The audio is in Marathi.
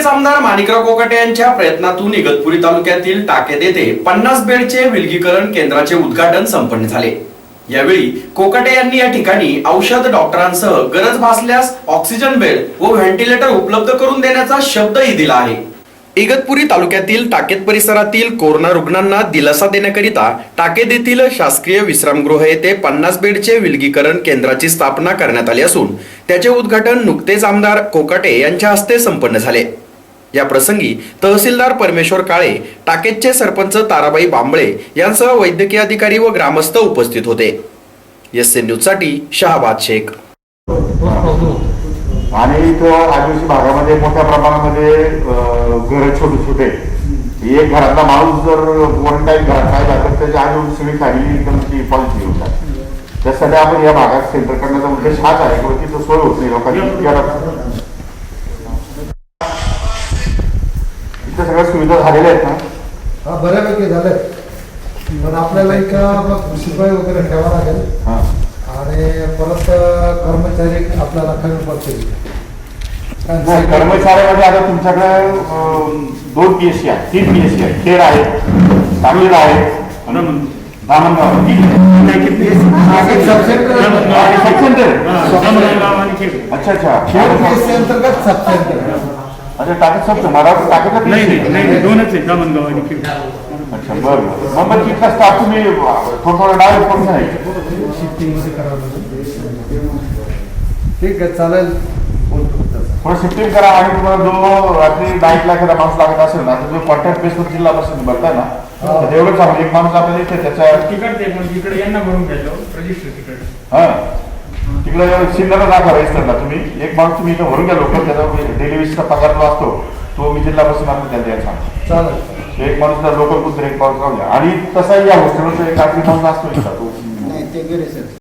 काँग्रेस आमदार माणिकराव कोकाटे यांच्या प्रयत्नातून इगतपुरी तालुक्यातील टाकेत येथे पन्नास बेडचे विलगीकरण केंद्राचे उद्घाटन संपन्न झाले. यावेळी कोकाटे यांनी या ठिकाणी औषध डॉक्टरांसह गरज भासल्यास ऑक्सिजन बेड व व्हेंटिलेटर उपलब्ध करून देण्याचा शब्दही दिला आहे. इगतपुरी तालुक्यातील टाकेत परिसरातील कोरोना रुग्णांना दिलासा देण्याकरिता टाकेत येथील शासकीय विश्रामगृह येथे पन्नास बेडचे विलगीकरण केंद्राची स्थापना करण्यात आली असून त्याचे उद्घाटन नुकतेच आमदार कोकाटे यांच्या हस्ते संपन्न झाले. या प्रसंगी तहसीलदार परमेश्वर काळे टाकेतचे सरपंच ताराबाई बांबळे यांसह वैद्यकीय अधिकारी व ग्रामस्थ उपस्थित होते. एस एन न्यूजसाठी शहाबाद शेख. आणि इथं आदिवासी भागामध्ये मोठ्या प्रमाणामध्ये घर छोटे छोटे. एक घरातला माणूस जर वन टाईम घरात राहिला तर त्याच्या आजूबाजू सगळी फॅमिली एकदम ती पॉलिसी होतात. त्यासाठी आपण या भागात सेंटर करण्याचा उद्देश हाच आहे किंवा तिथं सोय होत नाही लोकांनी. इथं सगळ्या सुविधा झालेल्या आहेत ना? हा बऱ्यापैकी झालंय. पण आपल्याला एक मग शिपाई वगैरे ठेवा लागेल. हा. आणि परत कर्मचारी आपल्याला कमी पडतील नाही, कर्मचाऱ्यामध्ये आता तुमच्याकडे अं, दोन पी एस सी आहे तीन पी एस सी आहे खेड आहे सांगलीला आहे. धामणगाव सबसेंटर सेंटर अच्छा. अच्छा खेळ PSC अंतर्गत सब सेंटर अच्छा टाकत सब मला टाकीतला नाही. नाही नाही दोनच आहे दामणगाव आणि खेड. अच्छा बरं बरं. मग मग तिथला स्टाफ तुम्ही. थोडं थोडं डायरेक्ट करून नाही शिफ्टिंगमध्ये करावं लागेल ठीक आहे चालेल. थोडं शिफ्टिंग करा आणि तुम्हाला जो रात्री नाईटला एखादा माणूस लागत असेल ना तर जो कॉन्टॅक्ट बेसवर जिल्हा बसून भरताय ना तर एवढंच आहे एक माणूस आपल्याला इथे त्याच्या तिकड ते पण इकडे यांना भरून घ्यायचं रजिस्टर तिकडे. हा. तिकडे सिन्नरला दाखवा रजिस्टरला तुम्ही एक माणूस तुम्ही इथं भरून घ्या लोक त्याचा डेली बेसिसचा पगार जो असतो तो मी जिल्हा बसून आपण त्याला द्यायला सांगतो चालेल एक माणूस लोकल कुठे एक माणूस राहू द्या. आणि तसाही या हॉस्टेलचा एक रात्री माणूस असतो इथं. तो नाही ते गेले सर